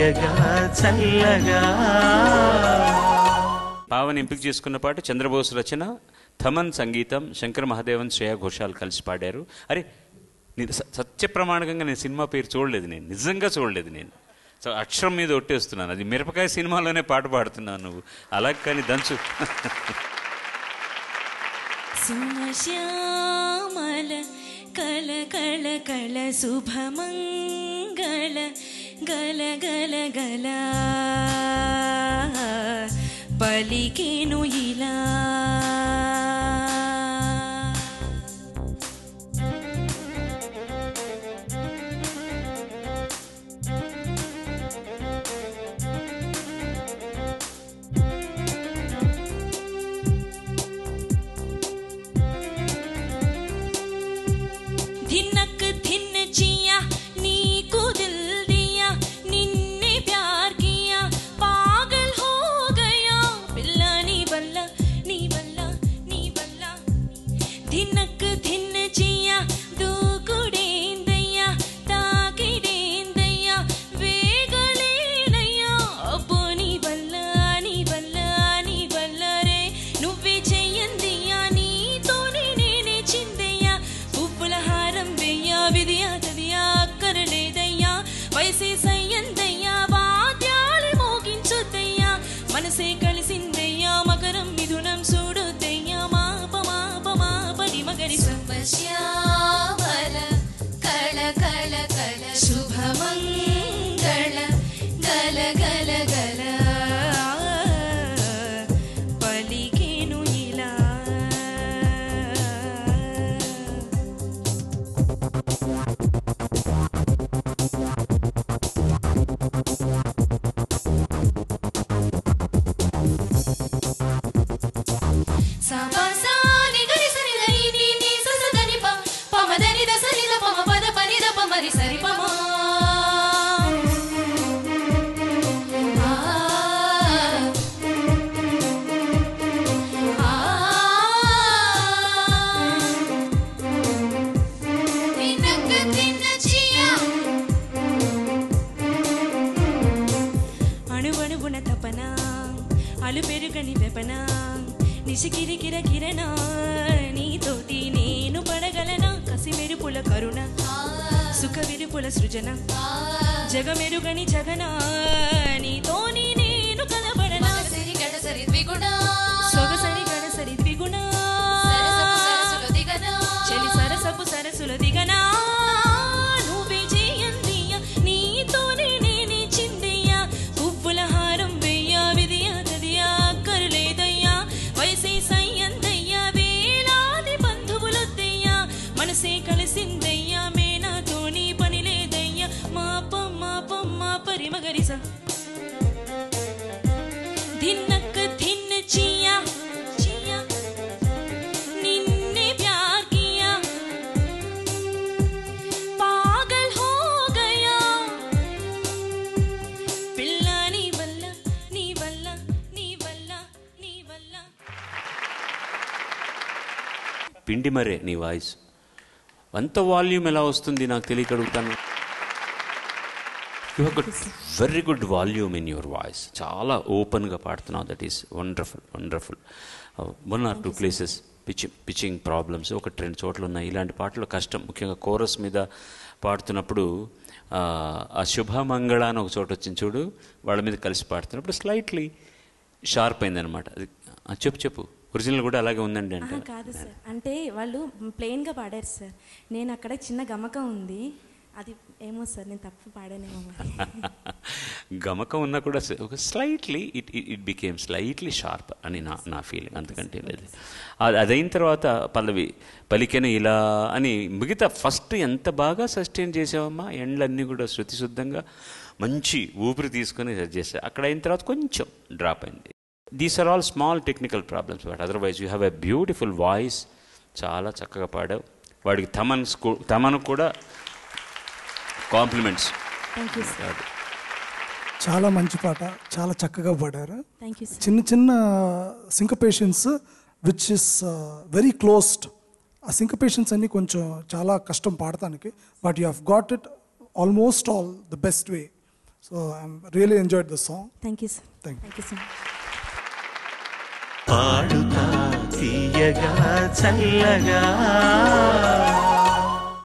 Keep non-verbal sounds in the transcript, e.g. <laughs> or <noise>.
తీయగా చల్లగా. పావని ఎంపిక చేసుకున్న పాట చంద్రబోస్ రచన థమన్ సంగీతం శంకర్ మహాదేవన్ శ్రేయా ఘోషాల్ కలిసి పాడారు. అరే నేను సత్య ప్రమాణకంగా నేను సినిమా పేరు చూడలేదు నేను నిజంగా చూడలేదు నేను. సో అక్షరం మీద ఒట్టేస్తున్నాను. అది మిరపకాయ సినిమాలోనే పాట పాడుతున్నాను నువ్వు. అలా కానీ దంచు. <laughs> సుమశ్యామల కల కళ కళ శుభమంగళ గల గల గల పలికేను ఇలా. ధినక్ ధిన్ జియా దూకుడేందయ్యా తాకిడేందయ్యా వేగలేనయ్యా అబ్బో నీ వల్ల నీ వల్ల నీ వల్ల రే నువ్వే చెయ్యందయ్యా నీతోనే నేనే చిందయ్యా పువ్వుల హారం వెయ్యా విధియా తదియా అక్కరలేదయ్యా వయసే గల అణువణువున తపన అలు పెరుగని వెపన నిశికిరి కిర కిరణ నీతోటి నేను పడగలనా? కసి మెరుపుల కరుణ సుఖ విరుపుల సృజన జగమెరుగని జగన నీతోని నేను కనబడనా? సొగసరి గడసరి మా పరిమగరిస ధిన్నక్ ధిన్ చియా చియా నిన్నే ప్యార్ కియా పాగల్ హో గయా పిల్ల నీ వల్ల నీ వల్ల నీ వల్ల నీ వల్ల పిండి మరే నీ వాయిస్. అంత వాల్యూమ్ ఎలా వస్తుంది నాకు తెలియక you good very good volume in your voice చాలా ఓపెన్గా పాడుతున్నావు. That is wonderful wonderful one or two places pitching pitching problems ఒకటి రెండు చోట్ల ఉన్నాయి. ఇలాంటి పాటలు కష్టం. ముఖ్యంగా కోరస్ మీద పాడుతున్నప్పుడు ఆ, శుభమంగళ అని ఒక చోట వచ్చింది చూడు వాళ్ళ మీద కలిసి పాడుతున్నప్పుడు స్లైట్లీ షార్ప్ అయిందనమాట అది చెప్పు చెప్పు. ఒరిజినల్ కూడా అలాగే ఉందండి అంటే. కాదు సార్. అంటే వాళ్ళు ప్లెయిన్గా పాడారు సార్. నేను అక్కడ చిన్న గమకం ఉంది. అది ఏమో సార్ నేను తప్పు పాడానేమో. <laughs> గమకం ఉన్నా కూడా ఒక slightly it it became slightly sharp అని నా నా ఫీలింగ్ అంతకంటే లేదు. అది అదైన తర్వాత పల్లవి పలికెన ఇలా అని మిగతా ఫస్ట్ ఎంత బాగా సస్టైన్ చేసావమ్మా? ఎండ్లన్నీ కూడా శృతిశుద్ధంగా మంచి ఊపిరి తీసుకొని చేసా అక్కడ అయిన తర్వాత కొంచెం డ్రాప్ అయింది. These are all small technical problems but otherwise you have a beautiful voice చాలా చక్కగా పాడావు. వాడికి తమన్ తమను కూడా కాంప్లిమెంట్స్ సార్ చాలా మంచి పాట చాలా చక్కగా పాడారు. థ్యాంక్ యూ సార్ చిన్న చిన్న syncopations which is very closed ఆ సింకపేషన్స్ అన్ని కొంచెం చాలా కష్టం పాడటానికి but you have got it almost all the best way so I'm really enjoyed the song thank you sir thank thank you so much Padutha Theeyaga చల్లగా.